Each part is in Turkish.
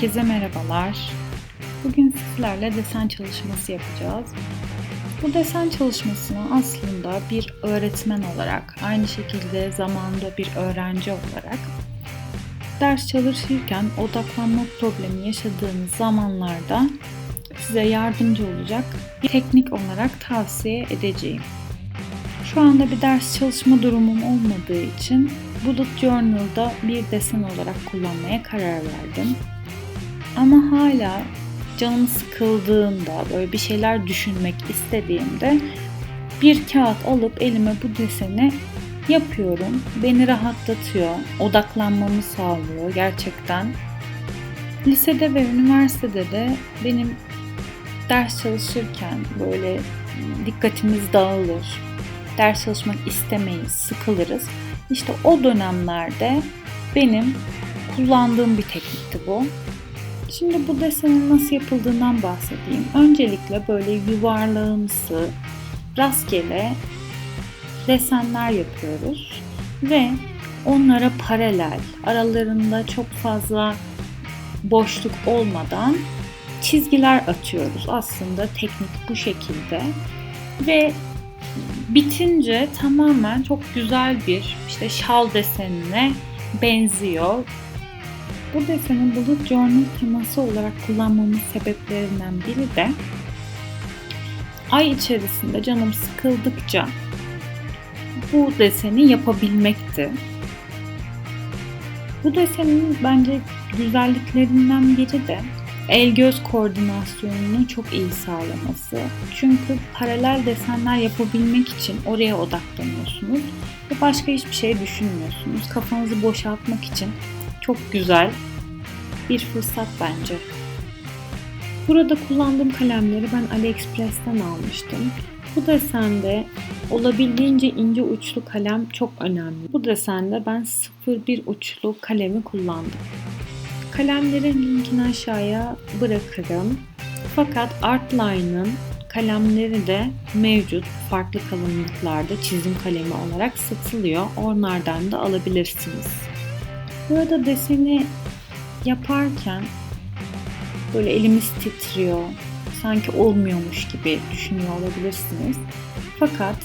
Herkese merhabalar. Bugün sizlerle desen çalışması yapacağız. Bu desen çalışmasını aslında bir öğretmen olarak, aynı şekilde zamanda bir öğrenci olarak ders çalışırken odaklanma problemi yaşadığınız zamanlarda size yardımcı olacak bir teknik olarak tavsiye edeceğim. Şu anda bir ders çalışma durumum olmadığı için Bullet Journal'da bir desen olarak kullanmaya karar verdim. Ama hala canım sıkıldığında, böyle bir şeyler düşünmek istediğimde bir kağıt alıp elime bu deseni yapıyorum. Beni rahatlatıyor, odaklanmamı sağlıyor gerçekten. Lisede ve üniversitede de benim ders çalışırken böyle dikkatimiz dağılır, ders çalışmak istemeyiz, sıkılırız. İşte o dönemlerde benim kullandığım bir teknikti bu. Şimdi bu desenin nasıl yapıldığından bahsedeyim. Öncelikle böyle yuvarlağımsı, rastgele desenler yapıyoruz ve onlara paralel, aralarında çok fazla boşluk olmadan çizgiler atıyoruz. Aslında teknik bu şekilde ve bitince tamamen çok güzel bir işte şal desenine benziyor. Bu desenin Bullet Journal teması olarak kullanmamın sebeplerinden biri de ay içerisinde canım sıkıldıkça bu deseni yapabilmekti. Bu desenin bence güzelliklerinden biri de el göz koordinasyonunu çok iyi sağlaması. Çünkü paralel desenler yapabilmek için oraya odaklanıyorsunuz ve başka hiçbir şey düşünmüyorsunuz. Kafanızı boşaltmak için çok güzel bir fırsat bence. Burada kullandığım kalemleri ben AliExpress'ten almıştım. Bu desende olabildiğince ince uçlu kalem çok önemli. Bu desende ben 01 uçlu kalemi kullandım. Kalemlerin linkini aşağıya bırakırım. Fakat Artline'ın kalemleri de mevcut farklı kalınlıklarda çizim kalemi olarak satılıyor. Onlardan da alabilirsiniz. Burada deseni yaparken böyle elimiz titriyor. Sanki olmuyormuş gibi düşünüyor olabilirsiniz. Fakat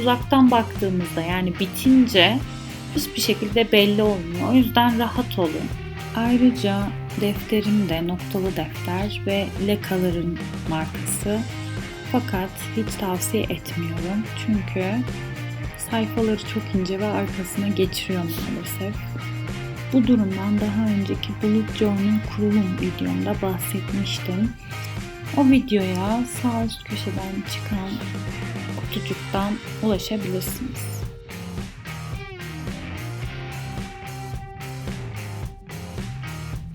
uzaktan baktığımızda yani bitince hiçbir şekilde belli olmuyor. O yüzden rahat olun. Ayrıca defterim de noktalı defter ve Lekaların markası. Fakat hiç tavsiye etmiyorum. Çünkü sayfaları çok ince ve arkasına geçiriyor maalesef. Bu durumdan daha önceki Bullet Journal kurulum videomda bahsetmiştim. O videoya sağ üst köşeden çıkan kutucuktan ulaşabilirsiniz.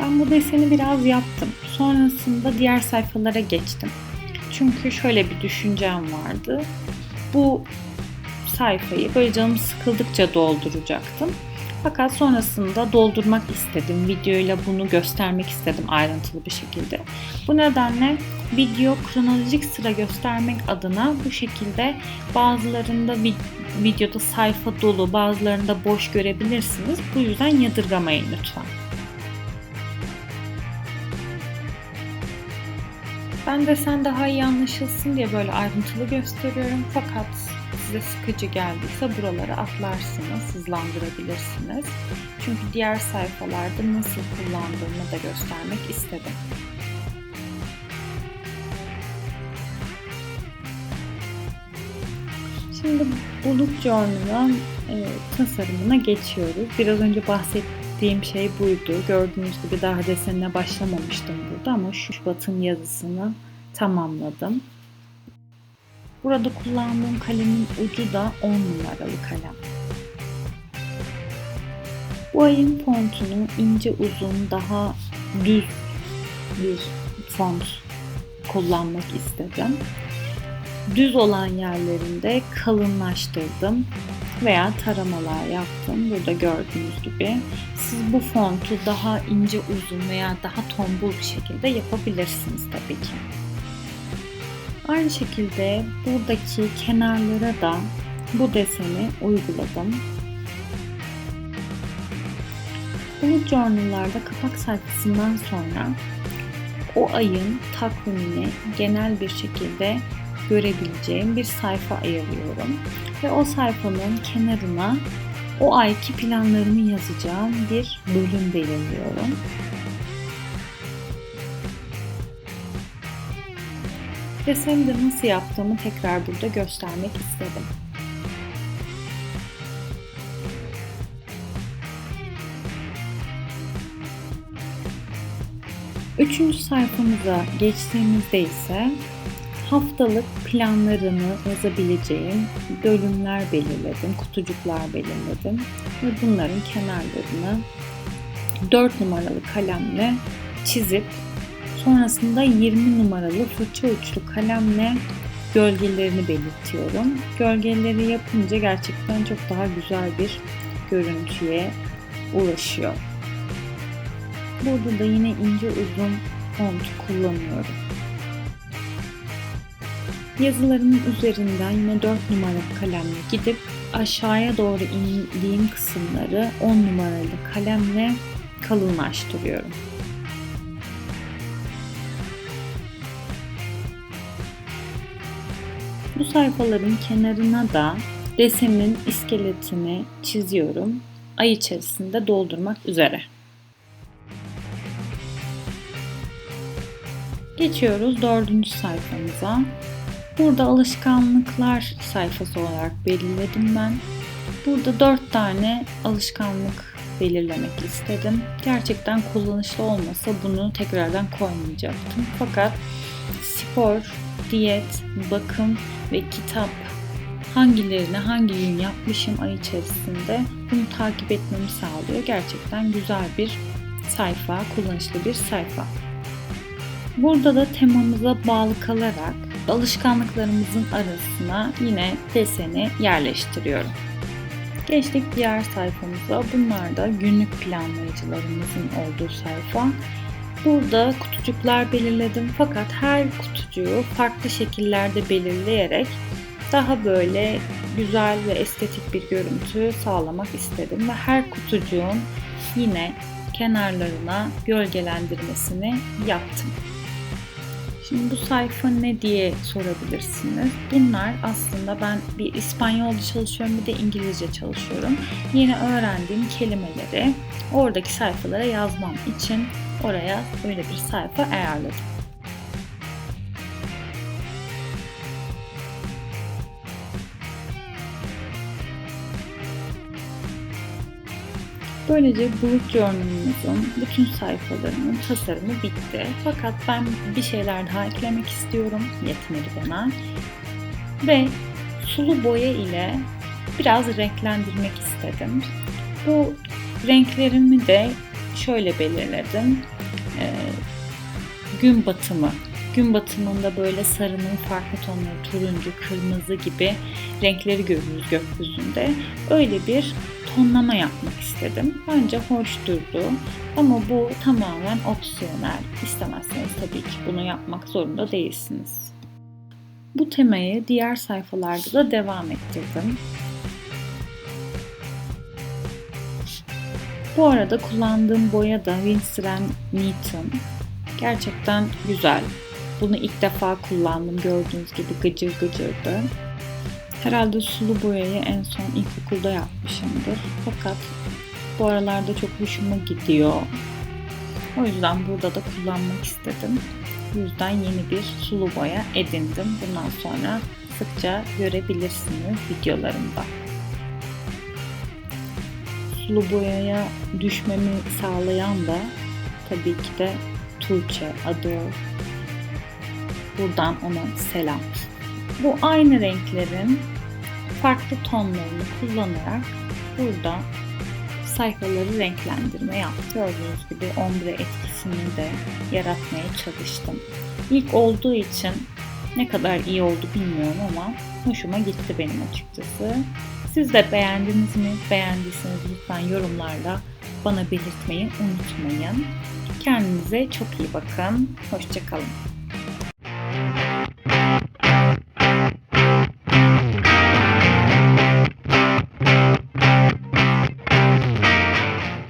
Ben bu deseni biraz yaptım. Sonrasında diğer sayfalara geçtim. Çünkü şöyle bir düşüncem vardı. Bu sayfayı böyle canım sıkıldıkça dolduracaktım. Fakat sonrasında doldurmak istedim. Videoyla bunu göstermek istedim ayrıntılı bir şekilde. Bu nedenle video kronolojik sıra göstermek adına bu şekilde bazılarında videoda sayfa dolu, bazılarında boş görebilirsiniz. Bu yüzden yadırgamayın lütfen. Ben de sen daha iyi anlaşılsın diye böyle ayrıntılı gösteriyorum. Fakat size sıkıcı geldiyse buraları atlarsınız, hızlandırabilirsiniz. Çünkü diğer sayfalarda nasıl kullandığımı da göstermek istedim. Şimdi Bullet Journal'ın e, tasarımına geçiyoruz. Biraz önce bahsettiğim şey buydu. Gördüğünüz gibi daha desenine başlamamıştım burada ama şu Şubat'ın yazısını tamamladım. Burada kullandığım kalemin ucu da 10 numaralı kalem. Bu ayın fontunu ince uzun daha düz bir font kullanmak istedim. Düz olan yerlerinde kalınlaştırdım veya taramalar yaptım. Burada gördüğünüz gibi siz bu fontu daha ince uzun veya daha tombul bir şekilde yapabilirsiniz tabii ki. Aynı şekilde buradaki kenarlara da bu deseni uyguladım. Bullet Journal'larda kapak sayfasından sonra o ayın takvimini genel bir şekilde görebileceğim bir sayfa ayırıyorum. Ve o sayfanın kenarına o ayki planlarımı yazacağım bir bölüm belirliyorum. Deseni de nasıl yaptığımı tekrar burada göstermek istedim. Üçüncü sayfamıza geçtiğimizde ise haftalık planlarını yazabileceğim bölümler belirledim, kutucuklar belirledim ve bunların kenarlarını 4 numaralı kalemle çizip sonrasında 20 numaralı fırça uçlu kalemle gölgelerini belirtiyorum. Gölgeleri yapınca gerçekten çok daha güzel bir görüntüye ulaşıyor. Burada da yine ince uzun font kullanıyorum. Yazılarımın üzerinden yine 4 numaralı kalemle gidip aşağıya doğru indiğim kısımları 10 numaralı kalemle kalınlaştırıyorum. Bu sayfaların kenarına da resmin iskeletini çiziyorum. Ay içerisinde doldurmak üzere. Geçiyoruz dördüncü sayfamıza. Burada alışkanlıklar sayfası olarak belirledim ben. Burada dört tane alışkanlık belirlemek istedim. Gerçekten kullanışlı olmasa bunu tekrardan koymayacaktım. Fakat spor, diyet, bakım ve kitap hangilerini hangi gün yapmışım ay içerisinde bunu takip etmemi sağlıyor. Gerçekten güzel bir sayfa, kullanışlı bir sayfa. Burada da temamıza bağlı kalarak alışkanlıklarımızın arasına yine deseni yerleştiriyorum. Geçtik diğer sayfamıza. Bunlar da günlük planlayıcılarımızın olduğu sayfa. Burada kutucuklar belirledim fakat her kutucuğu farklı şekillerde belirleyerek daha böyle güzel ve estetik bir görüntü sağlamak istedim ve her kutucuğun yine kenarlarına gölgelendirmesini yaptım. Şimdi bu sayfa ne diye sorabilirsiniz. Bunlar aslında ben bir İspanyolca çalışıyorum bir de İngilizce çalışıyorum. Yeni öğrendiğim kelimeleri oradaki sayfalara yazmam için oraya öyle bir sayfa ayarladım. Böylece Bullet Journal'ımızın bütün sayfalarının tasarımı bitti. Fakat ben bir şeyler daha eklemek istiyorum. Yetmedi bana. Ve sulu boya ile biraz renklendirmek istedim. Bu renklerimi de şöyle belirledim. Ee, gün batımı. Gün batımında böyle sarının farklı tonları, turuncu, kırmızı gibi renkleri görürüz gökyüzünde. Öyle bir tonlama yapmak istedim. Bence hoş durdu ama bu tamamen opsiyonel. İstemezseniz tabii ki bunu yapmak zorunda değilsiniz. Bu temayı diğer sayfalarda da devam ettirdim. Bu arada kullandığım boya da Winsor Newton. Gerçekten güzel. Bunu ilk defa kullandım. Gördüğünüz gibi gıcır gıcırdı. Herhalde sulu boyayı en son ilkokulda yapmışımdır. Fakat bu aralarda çok hoşuma gidiyor. O yüzden burada da kullanmak istedim. Bu yüzden yeni bir sulu boya edindim. Bundan sonra sıkça görebilirsiniz videolarımda. Sulu boyaya düşmemi sağlayan da tabii ki de Tuğçe adı. Buradan ona selam. Bu aynı renklerin farklı tonlarını kullanarak burada sayfaları renklendirme yaptım. Gördüğünüz gibi ombre etkisini de yaratmaya çalıştım. İlk olduğu için ne kadar iyi oldu bilmiyorum ama hoşuma gitti benim açıkçası. Siz de beğendiniz mi? Beğendiyseniz lütfen yorumlarda bana belirtmeyi unutmayın. Kendinize çok iyi bakın. Hoşçakalın.